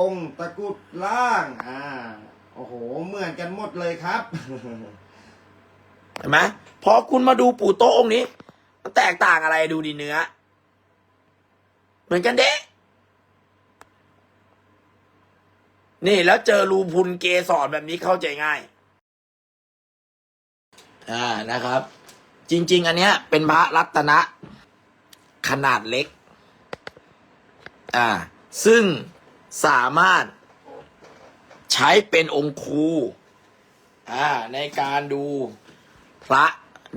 องตะกุดล่าง อ่า โอ้โห เหมือนกันหมดเลยครับ เห็นไหมพอคุณมาดูปู่โตะองค์นี้ มันแตกต่างอะไรดูดีเนื้อ เหมือนกันเด้ นี่แล้วเจอรูพุนเกสรแบบนี้เข้าใจง่าย อ่านะครับ จริง ๆ อันเนี้ย เป็นพระรัตนะ ขนาดเล็ก อ่า ซึ่ง สามารถใช้เป็นองค์ครูในการดูพระ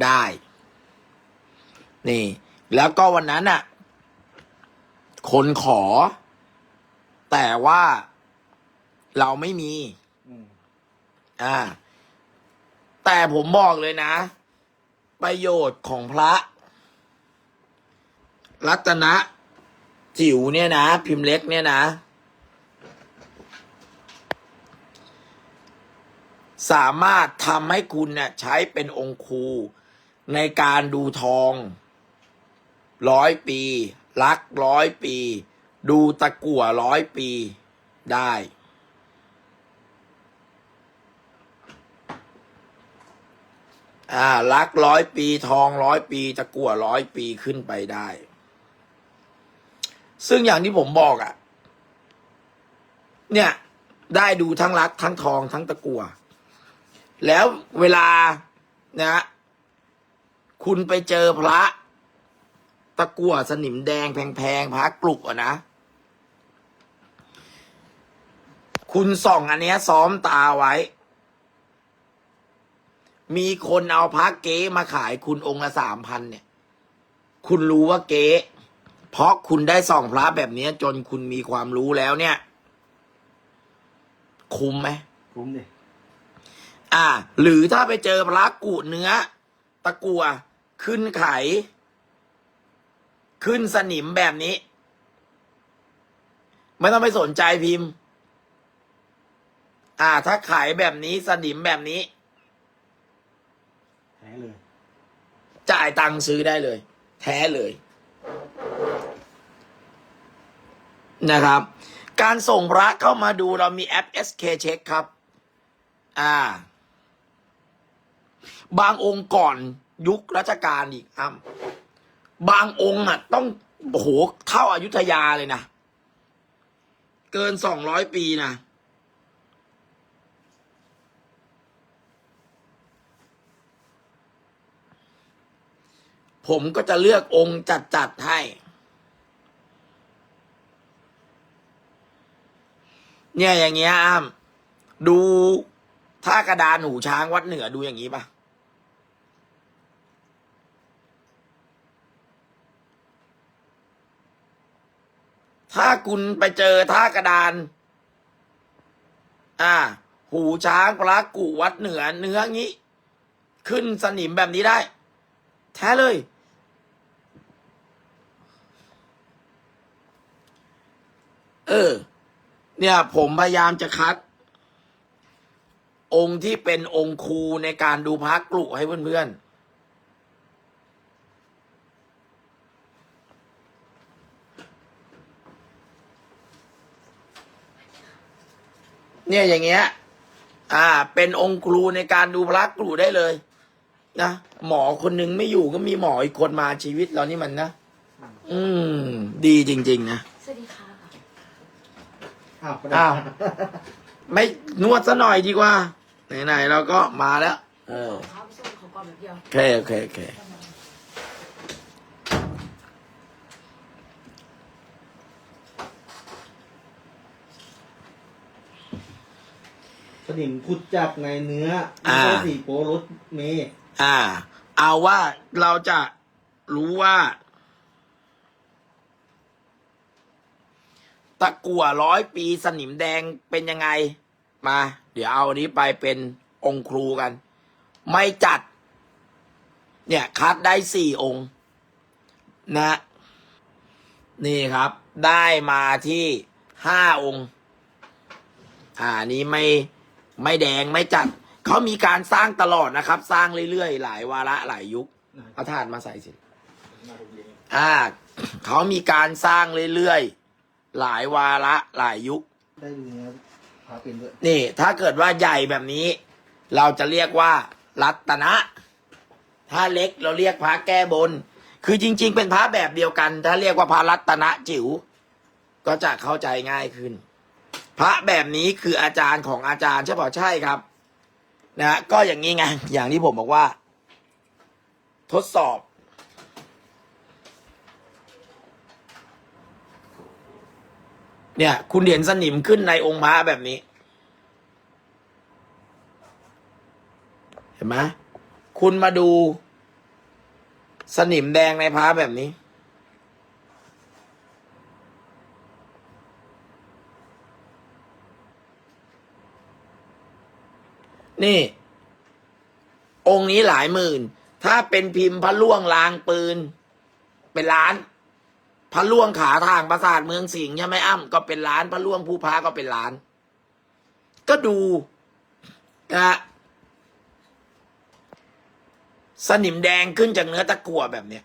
ได้ นี่ แล้วก็วันนั้นน่ะ คนขอ แต่ว่าเราไม่มีอ่า แต่ผมบอกเลยนะ ประโยชน์ของพระ รัตนะจิ๋วเนี่ยนะ พิมพ์เล็กเนี่ยนะ สามารถทำให้คุณเนี่ยใช้เป็นองค์ครูในการดูทองร้อยปี รักร้อยปี ดูตะกั่วร้อยปีได้ อ่ารักร้อยปีทองร้อยปี ตะกั่วร้อยปีขึ้นไปได้ ซึ่งอย่างที่ผมบอกอะ่ะ เนี่ย ได้ดูทั้งรักทั้งทองทั้งตะกั่ว แล้วเวลานะ คุณไปเจอพระ ตะกั่วสนิมแดงแพงๆพระกลุกอะนะ คุณส่องอันเนี้ย ซ้อมตาไว้ มีคนเอาพระเก๊มาขายคุณองค์ละสามพันเนี่ย คุณรู้ว่าเก๊เพราะคุณได้ส่องพระแบบนี้จนคุณมีความรู้แล้วเนี่ย คุ้มไหมคุ้มดิ อ่า หรือถ้าไปเจอพระกุเนื้อ ตะกัว ขึ้นไข ขึ้นสนิมแบบนี้ ไม่ต้องไปสนใจพิมพ์ อ่า ถ้าไขแบบนี้สนิมแบบนี้ แท้เลย จ่ายตังค์ซื้อได้เลย แท้เลยนะครับ การส่งพระเข้ามาดูเรามีแอป SK Check ครับ อ่า บางองค์ก่อนยุครัชกาลอีกอ้ำบางองค์อะ ต้องโอ้โหเท่าอายุทยาเลยนะ เกินสองร้อยปีนะผมก็จะเลือกองค์จัดๆให้ เนี่ยอย่างเงี้ยอ้ามดูท่ากระดานหูช้างวัดเหนือดูอย่างนี้ปะ ถ้าคุณไปเจอท่ากระดาน อ่า หูช้างพระกุวัดเหนือเนื้องี้ ขึ้นสนิมแบบนี้ได้ แท้เลย เออ เนี่ย ผมพยายามจะคัด องค์ที่เป็นองค์ครูในการดูพระกลุให้เพื่อนๆ เนี่ยอย่างเงี้ย อ่า เป็นองค์ครูในการดูพระกลุได้เลยนะหมอคนหนึ่งไม่อยู่ก็มีหมออีกคนมาชีวิตเรานี่มันนะอืม ดีจริง ๆ นะสวัสดีค่ะอ้าวอ้าวไม่นวดซะหน่อยดีกว่า ไหนๆเราก็มาแล้ว เออ ขอไปส่งของก่อนแบบเดียว โอเคโอเคโอเค นิมขุดจากในเนื้อไม่ใช่สีโปรถเมย์อ่า เอาว่าเราจะรู้ว่า ตะกั่วร้อยปีสนิมแดงเป็นยังไง มา เดี๋ยวเอาอันนี้ไปเป็นองค์ครูกัน ไม่จัด เนี่ยคัดได้สี่องค์ นะ นี่ครับ ได้มาที่ห้าองค์ อ่าอันนี้ไม่ ไม่แดงไม่จัดเขามีการสร้างตลอดนะครับ สร้างเรื่อยๆ หลายวาระหลายยุคเอาถาดมาใส่สิอ่าเขามีการสร้างเรื่อยๆ หลายวาระหลายยุค ได้ดูเนื้อพาเป็นด้วยนี่ ถ้าเกิดว่าใหญ่แบบนี้ เราจะเรียกว่า รัตนะ ถ้าเล็กเราเรียกพระแก้บน คือจริง ๆ เป็นพระแบบเดียวกัน ถ้าเรียกว่าพระรัตนะจิ๋วก็จะเข้าใจง่ายขึ้น พระแบบนี้คืออาจารย์ของอาจารย์ใช่ป่าใช่ครับนะฮะก็อย่างนี้ไงอย่างที่ผมบอกว่า ทดสอบ เนี่ย คุณเห็นสนิมขึ้นในองค์พระแบบนี้ เห็นไหมคุณมาดูสนิมแดงในพระแบบนี้ นี่ องค์นี้หลายหมื่น ถ้าเป็นพิมพ์พระล่วงลางปืน เป็นล้าน พระล่วงขาทางปราสาทเมืองสิงห์ใช่ไหมอ้ำก็เป็นล้าน พระล่วงผู้พาก็เป็นล้าน ก็ดูนะฮะสนิมแดงขึ้นจากเนื้อตะกั่วแบบเนี้ย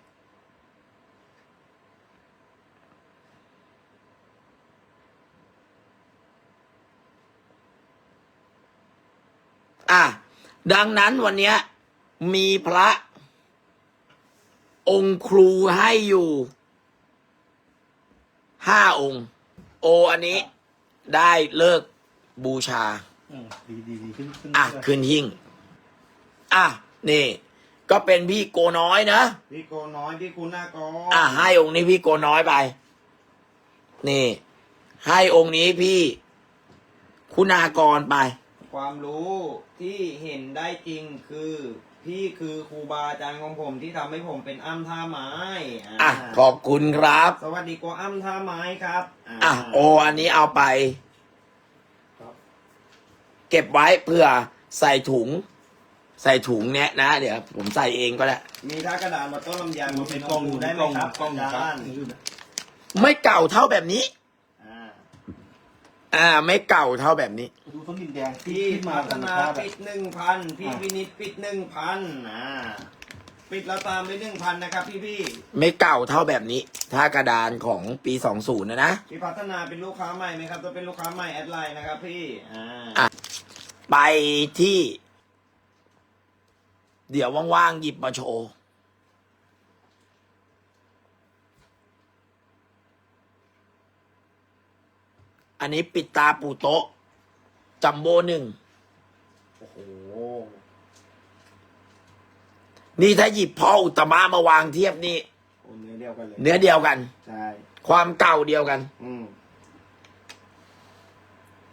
อะดังนั้นวันเนี้ยมีพระ องค์ครูให้อยู่ห้าองค์ โออันนี้ได้เลิกบูชา อืมดีดีดีขึ้นขึ้นอะขึ้นหิ่ง อะนี่ ก็เป็นพี่โกน้อยนะ พี่โกน้อยพี่คุณากรอะให้องค์นี้พี่โกน้อยไป นี่ ให้องค์นี้พี่ คุณากรไป ความรู้ที่เห็นได้จริงคือ พี่คือครูบาอาจารย์ของผมที่ทำให้ผมเป็นอ้ำท่าไม้อะขอบคุณครับ สวัสดีกว่าอ้ำท่าไม้ครับอะ โออันนี้เอาไปเก็บไว้เพื่อใส่ถุง ใส่ถุงเนี้ยนะ เดี๋ยวผมใส่เองก็ได้ มีท่ากระดานมาต้นลำไยดูมาเป็เป็นนกล้องดูได้ไหมกล้องครับกล้องอาครัจาบรย์ ไม่เก่าเท่าแบบนี้อ่า อ่า ไม่เก่าเท่าแบบนี้ ดูต้นดินแดงพี่ขึ้นมาพัฒธรรมนาชาติปิดหนึ่งพันพี่วินิตปิดหนึ่งพันอ่าปิดแล้วตามด้วยหนึ่งพันนะครับ พี่พี่ไม่เก่าเท่าแบบนี้ ถ้ากระดานของปีสองศูนย์นะนะ พี่พัฒนาเป็นลูกค้าใหม่ไหมครับถ้าเป็นลูกค้าใหม่แอดไลน์นะครับ พี่อ่า อะ ไปที่ เดี๋ยวว่างๆหยิบมาโชว์ อันนี้ปิดตาปูโต๊ะ จัมโบ้หนึ่ง โอ้โห นี่ถ้าหยิบพ่ออุตตมะมาวางเทียบนี่ โอ้เนื้อเดียวกันเลย เนื้อเดียวกัน ใช่ ความเก่าเดียวกัน อืม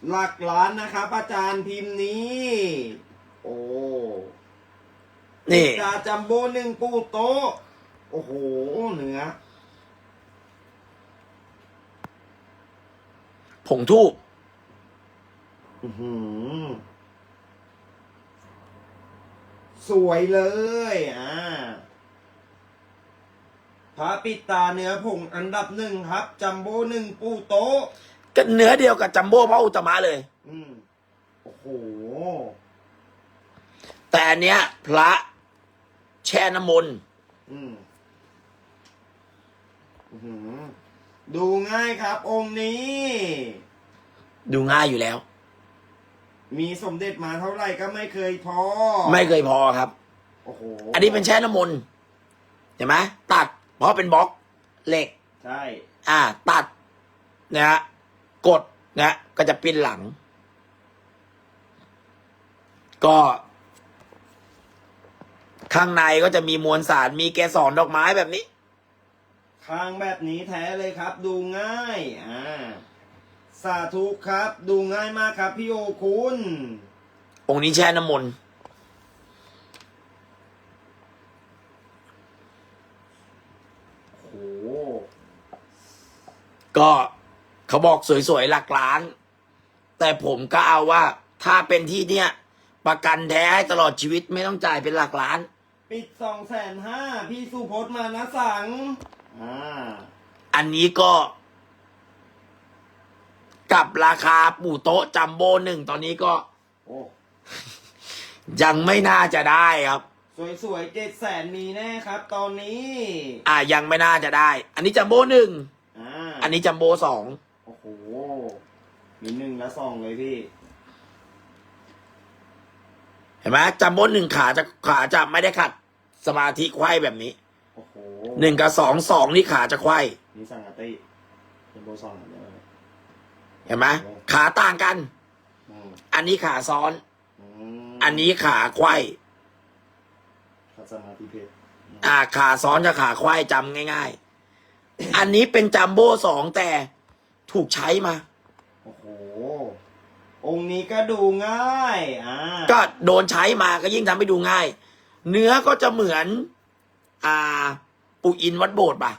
หลักล้านนะครับอาจารย์พิมพ์นี้ โอ้นี่ จาจัมโบ้หนึ่งปูโต๊ะ โอ้โห เนื้อ ผงทูบอื้อหือสวยเลย อ่าพระปิดตาเนื้อผงอันดับหนึ่งครับ จัมโบ้หนึ่งปูโต๊ะก็เนื้อเดียวกับจัมโบ้พ่ออุตตมะเลย อืมโอ้โห แต่อันเนี้ย พระแช่น้ำมนต์อืมอื้อหือ ดูง่ายครับ องค์นี้ ดูง่ายอยู่แล้ว มีสมเด็จมาเท่าไหร่ก็ไม่เคยพอ ไม่เคยพอครับ โอ้โห อันนี้เป็นแช่น้ำมนต์เห็นไหมตัด เพราะเป็นบล็อกเหล็ก ใช่ อ่า ตัดนะฮะกดนะก็จะปิ้นหลัง ก็ ข้างในก็จะมีมวลสารมีเกสรดอกไม้แบบนี้ ค้างแบบนี้แท้เลยครับ ดูง่ายอ่าสาธุครับ ดูง่ายมากครับ พี่โอคุณ องค์นี้แช่น้ำมนต์โอ้โหก็เขาบอกสวยๆ หลักล้าน แต่ผมก็เอาว่า ถ้าเป็นที่เนี่ยประกันแท้ให้ตลอดชีวิตไม่ต้องจ่ายเป็นหลักล้าน ปิดสองแสนห้าพี่สุพจน์มานะสัง อ่าอันนี้ก็ กับราคาปู่โต๊ะจัมโบ้หนึ่งตอนนี้ก็ โอ้ยังไม่น่าจะได้ครับ สวยๆเจ็ดแสนมีแน่ครับ ตอนนี้ อ่ายังไม่น่าจะได้ อันนี้จัมโบ้หนึ่งอ่าอันนี้จัมโบ้สองโอ้โห มีหนึ่งและสองเลยพี่ เห็นไหมจัมโบ้หนึ่งขาจะขาจะไม่ได้ขัดสมาธิไขว้แบบนี้ โอ้โหหนึ่งกับสองสองนี่ขาจะไขว้มีสังกติเป็นโบซองเดียวเลยเห็นไหมขาต่างกัน อืมอันนี้ขาซ้อนอืมอันนี้ขาไขว้ขัดสมาธิเพชรอ่าขาซ้อนกับขาไขว้จำง่าย ๆ อันนี้เป็นจัมโบ้สองแต่ถูกใช้มา โอ้โห องค์นี้ก็ดูง่าย อ่าก็โดนใช้มาก็ยิ่งทำให้ดูง่าย เนื้อก็จะเหมือน อ่า ปูอินวัดโบสถ์ป่ะ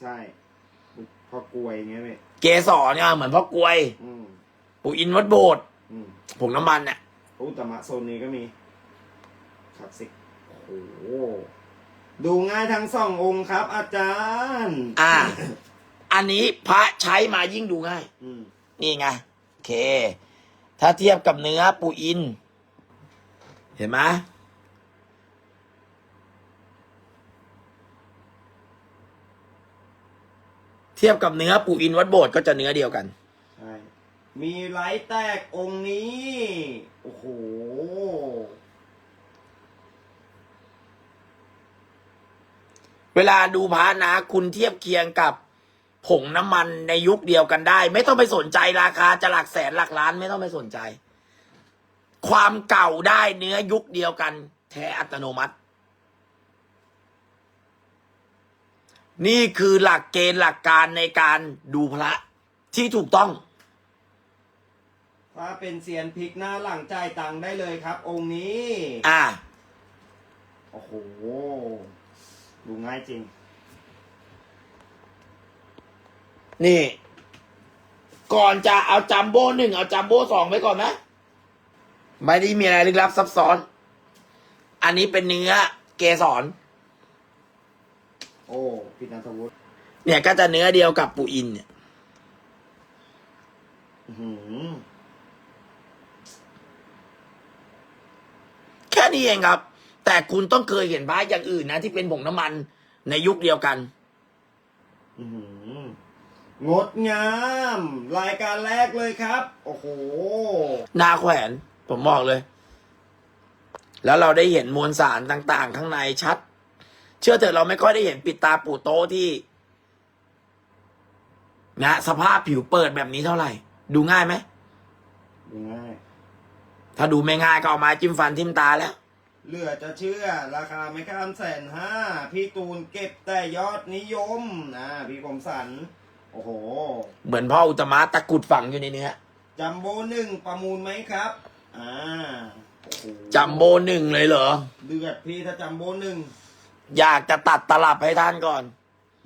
ใช่พอกลวยเงี้ยพี่เกสรเนี่ยเหมือนพ่อกลวย อืมปูอินวัดโบสถ์อืมผงน้ำมันเนี่ยอุตตมะโซนนี้ก็มีคลาสสิกโอ้โหดูง่ายทั้งสององค์ครับ อาจารย์ อ่า อันนี้พระใช้มายิ่งดูง่าย อืมนี่ไงโอเค ถ้าเทียบกับเนื้อปูอิน เห็นไหม ทียบกับเนื้อปูอินวัดโบสถ์ก็จะเนื้อเดียวกัน ใช่ มีไลท์แตกองค์นี้ โอ้โห เวลาดูพระนะ คุณเทียบเคียงกับผงน้ำมันในยุคเดียวกันได้ ไม่ต้องไปสนใจราคาจะหลักแสนหลักล้านไม่ต้องไปสนใจ ความเก่าได้เนื้อยุคเดียวกัน แท้อัตโนมัติ นี่คือหลักเกณฑ์หลักการในการดูพระที่ถูกต้องถ้าเป็นเซียนพลิกหน้าหลังจ่ายตังค์ได้เลยครับ องค์นี้ อ่า โอ้โห ดูง่ายจริง นี่ ก่อนจะเอาจัมโบ้หนึ่งเอาจัมโบ้สองไว้ก่อนไหมไม่ได้มีอะไรลึกลับซับซ้อน อันนี้เป็นเนื้อเกสรโอ้พี่นันทวุฒิเนี่ยก็จะเนื้อเดียวกับปูอินเนี่ยอื้อหือแค่นี้เองครับ แต่คุณต้องเคยเห็นพระอย่างอื่นนะ ที่เป็นผงน้ำมันในยุคเดียวกัน อื้อหืองดงาม รายการแรกเลยครับ โอ้โห นาแขวน ผมบอกเลย แล้วเราได้เห็นมวลสารต่าง ๆ ข้างในชัด เชื่อเถอะเราไม่ค่อยได้เห็นปิดตาปูโตะที่ นะ สภาพผิวเปิดแบบนี้เท่าไหร่ ดูง่ายไหมดูง่ายถ้าดูไม่ง่ายก็เอาไม้จิ้มฟันทิ่มตาแล้ว เหลือจะเชื่อ ราคาไม่ข้ามแสนห้าพี่ตูนเก็บแต่ยอดนิยมนะพี่คมสัน โอ้โห เหมือนพ่ออุตมะตะกรุดฝังอยู่ในเนื้อจัมโบ้หนึ่งประมูลไหมครับ อ่าโอ้โหจัมโบหนึ่งเลยเหรอ เดือดพี่ถ้าจัมโบ้หนึ่ง อยากจะตัดตลับให้ท่านก่อน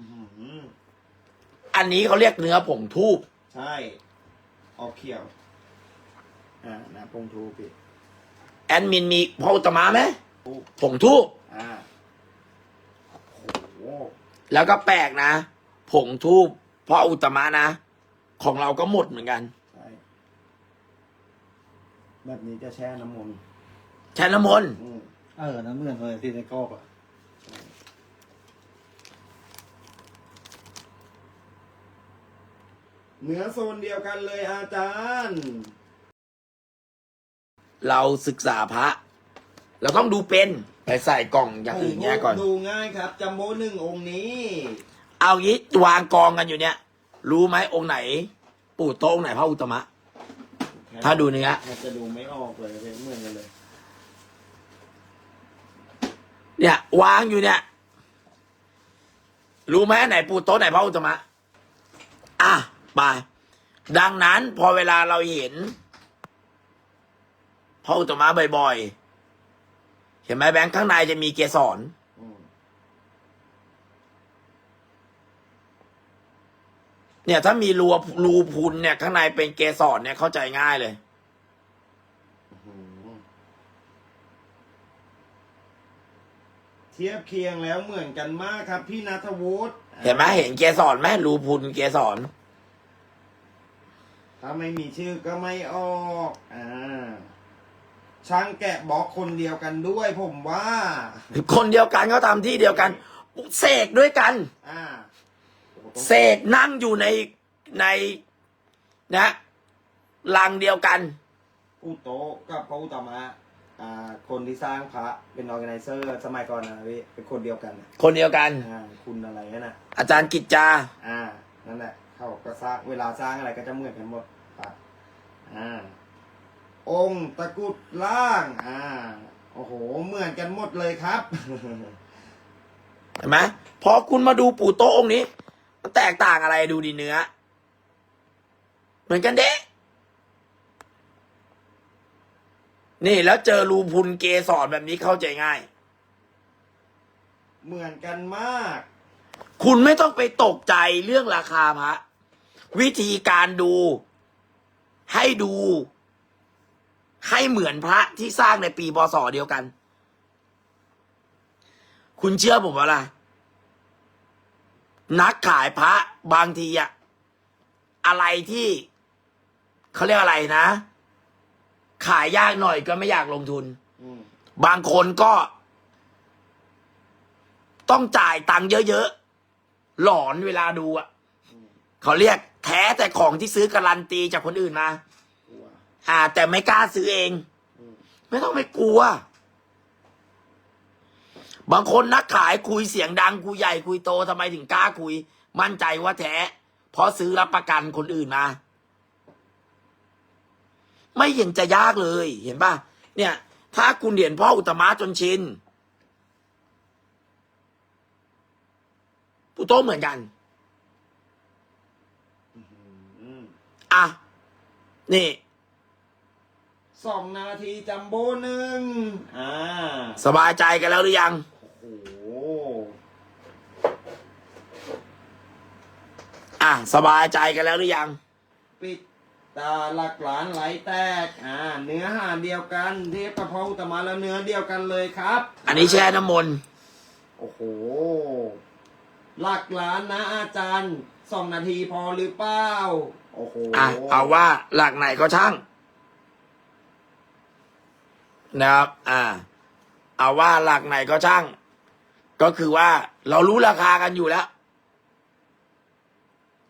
อื้อหืออันนี้เขาเรียกเนื้อผงทูบใช่ ออกเขียว อ่านะพงทูพี่แอดมินมีพ่ออุตมะไหมทูผงทูบอ่าโอ้โหแล้วก็แปลกนะผงทูบพ่ออุตมะนะ ของเราก็หมดเหมือนกัน ใช่ แบบนี้จะแช่น้ำมนต์ แช่น้ำมนต์ อืมเออน้ำเหมือนเลยที่ในกรอบอะ เนื้อโซนเดียวกันเลยอาจารย์ เราศึกษาพระ เราต้องดูเป็นไปใส่กล่องอย่างอื่นแยกก่อน ดูง่ายครับจัมโบ้หนึ่งองค์นี้ เอางี้วางกองกันอยู่เนี่ย รู้ไหมองค์ไหน ปู่โตองค์ไหนพระอุตมะ ถ้าดูเนื้อแทบจะดูไม่ออกเลยเหมือนกันเลย เนี่ยวางอยู่เนี่ย รู้ไหมอันไหนปู่โตะไหนพระอุตมะอะ ไป ดังนั้นพอเวลาเราเห็นพระอุตมะบ่อยๆ เห็นไหมแบงค์ข้างในจะมีเกสรอืมเนี่ย ถ้ามีรูรูพุนเนี่ย ข้างในเป็นเกสรเนี่ยเข้าใจง่ายเลยอื้อหือเทียบเคียงแล้วเหมือนกันมากครับ พี่นัทวุฒิเห็นไหมเห็นเกสรไหมรูพุนเกสร ถ้าไม่มีชื่อก็ไม่ออกอ่าช่างแกะบล็อกคนเดียวกันด้วยผมว่า คนเดียวกันเขาทำที่เดียวกันเสกด้วยกัน อ่าโอ้โหต้องเสกนั่งอยู่ในในนะลังเดียวกันปูโตะกับพระอุตตมะอ่า คนที่สร้างพระเป็นออแกไนเซอร์ สมัยก่อนนะพี่เป็นคนเดียวกันนะคนเดียวกัน อ่า คุณอะไรนั่นนะอาจารย์กิจจา อ่า นั่นแหละ เขาก็สร้างเวลาสร้างอะไรก็จะเหมือนกันหมดพระอ่าองค์ตะกุดล่าง อ่า โอ้โห เหมือนกันหมดเลยครับ เห็นไหมพอคุณมาดูปู่โต๊ะองค์นี้ มันแตกต่างอะไรดูดีเนื้อ เหมือนกันเด้ นี่แล้วเจอรูพุนเกสรแบบนี้เข้าใจง่าย เหมือนกันมาก คุณไม่ต้องไปตกใจเรื่องราคาพระวิธีการดู ให้ดู ให้เหมือนพระที่สร้างในปีพศเดียวกัน คุณเชื่อผมว่าล่ะ นักขายพระบางทีอะอะไรที่เขาเรียกอะไรนะ ขายยากหน่อยก็ไม่อยากลงทุนอืมบางคนก็ ต้องจ่ายตังค์เยอะๆ หลอนเวลาดูอะอืมเขาเรียกแท้แต่ของที่ซื้อการันตีจากคนอื่นมากลัวอ่า แต่ไม่กล้าซื้อเองอืมไม่ต้องไปกลัว บางคนนักขายคุยเสียงดังคุยใหญ่คุยโตทำไมถึงกล้าคุย มั่นใจว่าแท้เพราะซื้อรับประกันคนอื่นมาไม่เห็นจะยากเลย เห็นป่ะเนี่ย ถ้าคุณเห็นพ่ออุตตมะจนชิน ปุโตะเหมือนกันอืมอะ นี่ สองนาทีจัมโบ้หนึ่งอ่า สบายใจกันแล้วหรือยัง โอ้โห อะ สบายใจกันแล้วหรือยัง ปิดตาหลักหลานไหลแตก อ่า เนื้อหาเดียวกัน เทียบกับพระอุตตมะแล้วเนื้อเดียวกันเลยครับ อันนี้แช่น้ำมนต์ โอ้โห หลักล้านนะอาจารย์สองนาทีพอหรือเปล่าโอ้โหอะเอาว่าหลักไหนก็ช่างนะครับอ่า เอาว่าหลักไหนก็ช่าง ก็คือว่าเรารู้ราคากันอยู่แล้ว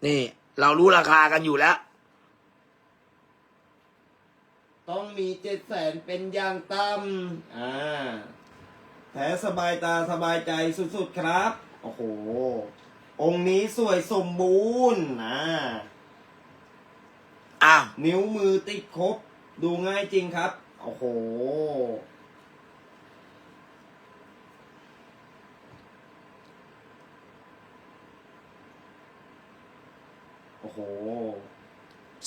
นี่ เรารู้ราคากันอยู่แล้ว ต้องมีเจ็ดแสนเป็นอย่างต่ำอ่าแท้สบายตาสบายใจสุดๆครับโอ้โห องค์นี้สวยสมบูรณ์อ่าอะนิ้วมือติดครบ ดูง่ายจริงครับ โอ้โห โอ้โห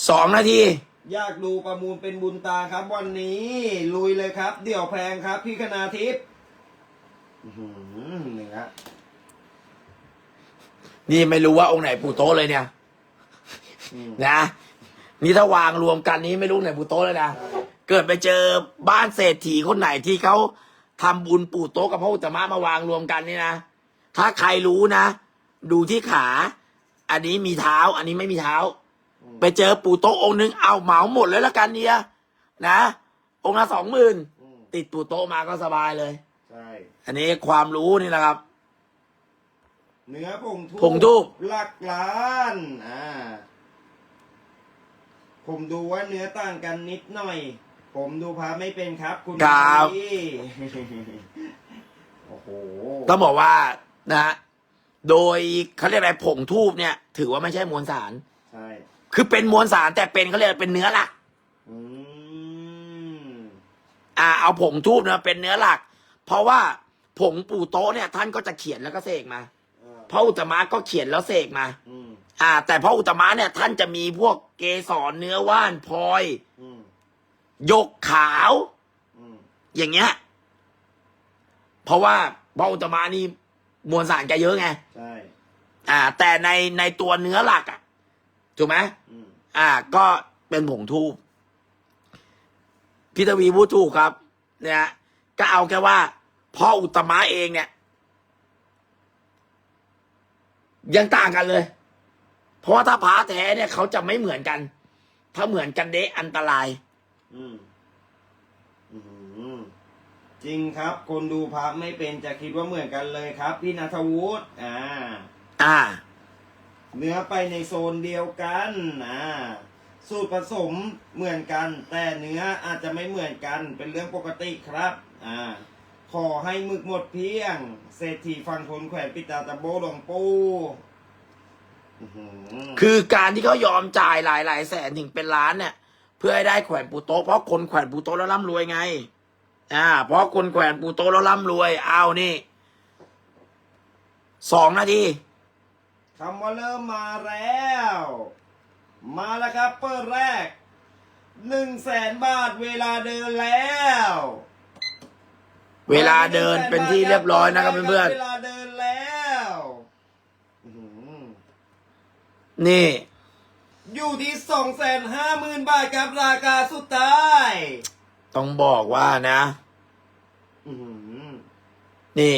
สองนาที อยากดูประมูลเป็นบุญตาครับ วันนี้ ลุยเลยครับ เดี่ยวแพงครับ พี่คณาทิพย์อื้อหือเนื้อ นี่ไม่รู้ว่าองค์ไหนปู่โตะเลยเนี่ยอืมนะ นี่ถ้าวางรวมกันนี้ไม่รู้ไหนปู่โตะเลยนะ เกิดไปเจอบ้านเศรษฐีคนไหนที่เขาทำบุญปู่โต๊ะกับพระอุตตมะมาวางรวมกันนี่นะ ถ้าใครรู้นะ ดูที่ขา อันนี้มีเท้า อันนี้ไม่มีเท้า ไปเจอปู่โต๊ะองค์นึงเอาเหมาหมดเลยละกันเนี่ยนะ องค์ละสองหมื่นอืมติดปู่โต๊ะมาก็สบายเลย ใช่ อันนี้ความรู้นี่แหละครับ เนื้อผงทูบผงทูบ หลักล้านอ่าผมดูว่าเนื้อต่างกันนิดหน่อย ผมดูพาไม่เป็นครับ คุณครับ พี่ โอ้โหต้องบอกว่านะฮะโดยเขาเรียกอะไรผงทูบเนี่ย ถือว่าไม่ใช่มวลสาร ใช่คือเป็นมวลสารแต่เป็นเขาเรียกว่าเป็นเนื้อหลัก อืมอ่าเอาผงทูบนะเป็นเนื้อหลัก เพราะว่าผงปู่โต๊ะเนี่ย ท่านก็จะเขียนแล้วก็เสกมาอ่า พระอุตตมะก็เขียนแล้วเสกมา อืมอ่า แต่พระอุตตมะเนี่ย ท่านจะมีพวกเกสรเนื้อว่านพลอยอืมยกขาว อืมอย่างเงี้ย เพราะว่าพระอุตตมะนี่มวลสารแกเยอะไง ใช่อ่า แต่ในในตัวเนื้อหลักอะ ถูกไหม อืมอ่า ก็เป็นผงทูบพิทวีพูดถูกครับ เนี่ย ก็เอาแค่ว่าพ่ออุตตมะเองเนี่ย ยังต่างกันเลย เพราะว่าถ้าพระแท้เนี่ยเขาจะไม่เหมือนกัน ถ้าเหมือนกันเดะอันตราย อืมอืมจริงครับ คนดูพระไม่เป็นจะคิดว่าเหมือนกันเลยครับ พี่นัทวุฒิอ่า อ่า เนื้อไปในโซนเดียวกันอ่าสูตรผสมเหมือนกัน แต่เนื้ออาจจะไม่เหมือนกันเป็นเรื่องปกติครับ อ่า ขอให้หมึกหมดเพียง เศรษฐีฟังทนแขวนปิตาตะโบหลวงปูอื้อหือคือการที่เขายอมจ่ายหลายหลายๆแสนถึงเป็นล้านเนี่ย เพื่อให้ได้แขวนปูโต๊ะเพราะคนแขวนปูโต๊ะแล้วร่ำรวยไง อ่า เพราะคนแขวนปูโต๊ะแล้วร่ำรวยเอานี่สองนาทีคำว่าเริ่มมาแล้ว มาแล้วครับเปิดแรกหนึ่งแสนบาทเวลาเดินแล้ว เวลาเดินเป็นที่เรียบร้อยนะครับเพื่อนเวลาเดินแล้วอื้อหือๆนี่ อยู่ที่สองแสนห้าหมื่นบาทครับราคาสุดท้ายต้องบอกว่านะ อื้อหือนี่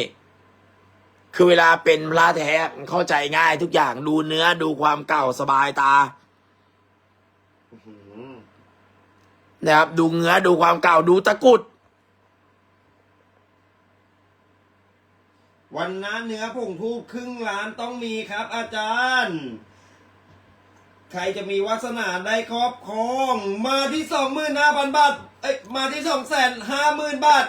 คือเวลาเป็นพระแท้มันเข้าใจง่ายทุกอย่างดูเนื้อดูความเก่าสบายตา อื้อหือนะครับ ดูเนื้อดูความเก่าดูตะกรุด วันนั้นเนื้อผงทูบครึ่งล้านต้องมีครับ อาจารย์ ใครจะมีวาสนาได้ครอบครอง มาที่สองหมื่นห้าพันบาทเอ้ยมาที่สองแสนห้าหมื่นบาท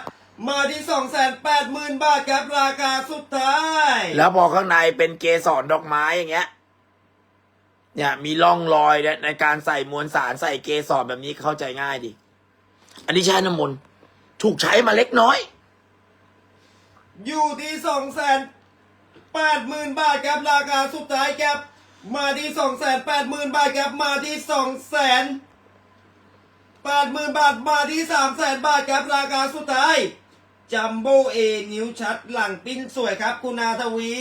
มาที่สองแสนแปดหมื่นบาทครับราคาสุดท้าย แล้วพอข้างในเป็นเกสรดอกไม้อย่างเงี้ย เนี่ยมีร่องรอยเนี่ยในการใส่มวลสารใส่เกสรแบบนี้เข้าใจง่ายดีอันนี้ใช้น้ำมนต์ถูกใช้มาเล็กน้อย อยู่ที่สองแสนแปดหมื่นบาทครับราคาสุดท้ายครับ มาที่สองแสนแปดหมื่นบาทครับมาที่สองแสนแปดหมื่นบาทมาที่สามแสนบาทครับราคาสุดท้ายจัมโบเอนิ้วชัดหลังปิ้นสวยครับ คุณอาทวี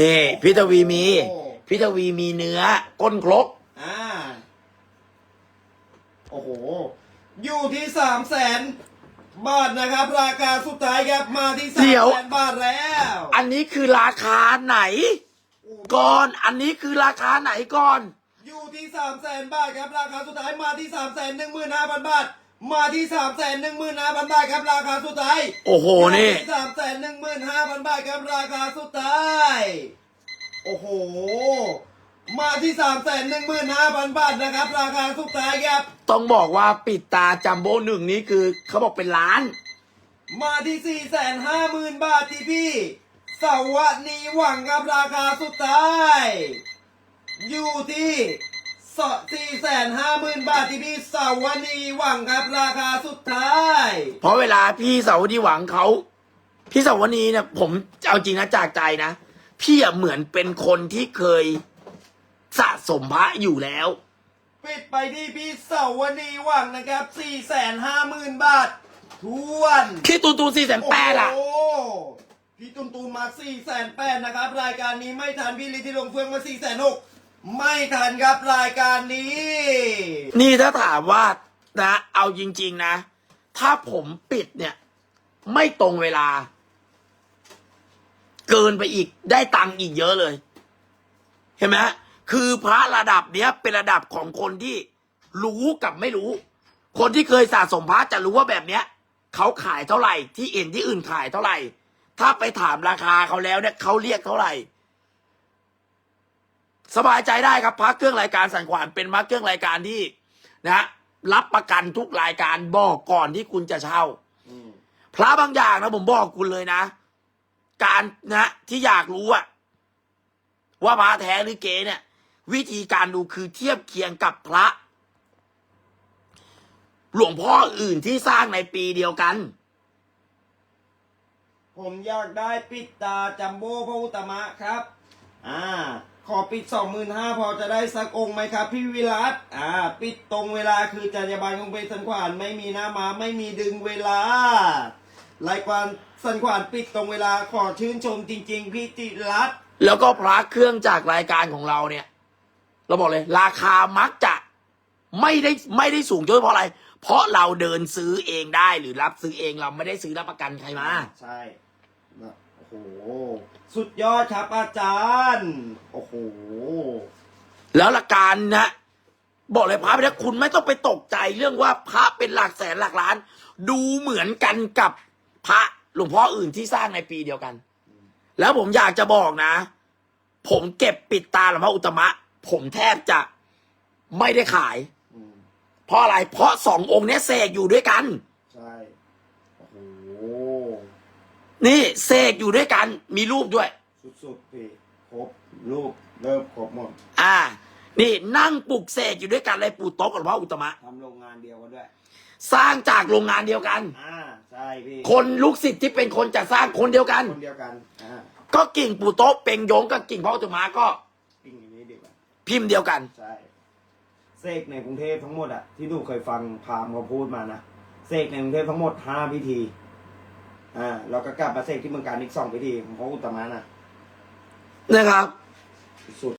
นี่พิทวีมีโอ้พิทวีมีเนื้อ ก้นครกอ่าโอ้โห อยู่ที่สามแสน บาทนะครับ ราคาสุดท้ายครับมาที่สามเดี๋ยว แสนบาทแล้วอันนี้คือราคาไหน ก่อน อันนี้คือราคาไหนก่อน อยู่ที่สามแสนบาทครับราคาสุดท้ายมาที่สามแสนหนึ่งหมื่นห้าพันบาทมาที่สามแสนหนึ่งหมื่นห้าพันบาทครับราคาสุดท้ายโอ้โหนี่ สามแสนหนึ่งหมื่นห้าพันบาทครับราคาสุดท้าย โอ้โห มาที่สามแสนหนึ่งหมื่นห้าพันบาทนะครับ ราคาสุดท้ายครับ ต้องบอกว่าปิดตาจัมโบ้หนึ่งนี้คือเขาบอกเป็นล้าน มาที่สี่แสนห้าหมื่นบาทที่พี่สวัสดีหวังครับราคาสุดท้าย อยู่ที่สี่แสนห้าหมื่นบาทที่พี่สวัสดีหวังครับราคาสุดท้าย เพราะเวลาพี่เสาวดีหวังเขาพี่เสาวนีเนี่ยผมเอาจริงนะจากใจนะ พี่อะเหมือนเป็นคนที่เคย สะสมพระอยู่แล้ว ปิดไปที่พี่สวัสดีหวังนะครับสี่แสนห้าหมื่นบาททวนพี่ตูนตูนสี่แสนแปดอะโอ้โหพี่ตุนตูนมาสี่แสนแปดนะครับ รายการนี้ไม่ทันพี่ลิทิลงเฟืองมาสี่แสนหกไม่ทันครับรายการนี้ นี่ถ้าถามว่านะ เอาจริง ๆ นะ ถ้าผมปิดเนี่ย ไม่ตรงเวลา เกินไปอีกได้ตังค์อีกเยอะเลย เห็นไหมฮะ คือพระระดับเนี้ยเป็นระดับของคนที่รู้กับไม่รู้ คนที่เคยสะสมพระจะรู้ว่าแบบเนี้ยเขาขายเท่าไหร่ ที่เอ็นที่อื่นขายเท่าไหร่ ถ้าไปถามราคาเขาแล้วเนี่ยเขาเรียกเท่าไหร่ สบายใจได้ครับพระเครื่องรายการสันขวานเป็นพระเครื่องรายการที่นะรับประกันทุกรายการบอกก่อนที่คุณจะเช่าอืมพระบางอย่างนะผมบอกคุณเลยนะ การนะที่อยากรู้อะว่าพระแท้หรือเก๊เนี่ย วิธีการดูคือเทียบเคียงกับพระ หลวงพ่ออื่นที่สร้างในปีเดียวกัน ผมอยากได้ปิดตาจัมโบ้พระอุตตมะครับ อ่า ขอปิดสองหมื่นห้าพอจะได้สักองค์ไหมครับ พี่วิรัตอ่า ปิดตรงเวลาคือจรรยาบรรณของเป็นสันขวานไม่มีหน้ามาไม่มีดึงเวลารายการสันขวานปิดตรงเวลาขอชื่นชมจริง ๆ พี่จิรัตน์แล้วก็พระเครื่องจากรายการของเราเนี่ย เราบอกเลย ราคามักจะไม่ได้ไม่ได้สูงจนเพราะอะไร เพราะเราเดินซื้อเองได้หรือรับซื้อเองเราไม่ได้ซื้อรับประกันใครมา ใช่นะโอ้โห สุดยอดครับอาจารย์ โอ้โห แล้วละการนะบอกเลยพระไปแล้วคุณไม่ต้องไปตกใจเรื่องว่าพระเป็นหลักแสนหลักล้าน ดูเหมือนกันกับพระหลวงพ่ออื่นที่สร้างในปีเดียวกัน แล้วผมอยากจะบอกนะ ผมเก็บปิดตาหลวงพ่ออุตตมะ ผมแทบจะไม่ได้ขาย อืมเพราะอะไร เพราะสององค์เนี้ยเสกอยู่ด้วยกัน ใช่โอ้โหนี่เสกอยู่ด้วยกันมีรูปด้วย สุดๆพี่ครบรูปเริ่มครบหมดอ่า นี่นั่งปลุกเสกอยู่ด้วยกันเลยปู่โต๊ะกับหลวงพ่ออุตตมะ ทำโรงงานเดียวกันด้วย สร้างจากโรงงานเดียวกัน อ่าใช่พี่คนลูกศิษย์ที่เป็นคนจะสร้างคนเดียวกัน คนเดียวกันอ่าก็กิ่งปู่โต๊ะเป็งยงกับกิ่งพ่ออุตตมะก็ พิมพ์เดียวกัน ใช่เสกในกรุงเทพทั้งหมดอะที่หนูเคยฟังพราหมณ์เขาพูดมานะเสกในกรุงเทพทั้งหมดห้าพิธีอ่าเราก็กลับมาเสกที่เมืองการอีกสองพิธีของพระอุตตมะนะนะครับสุด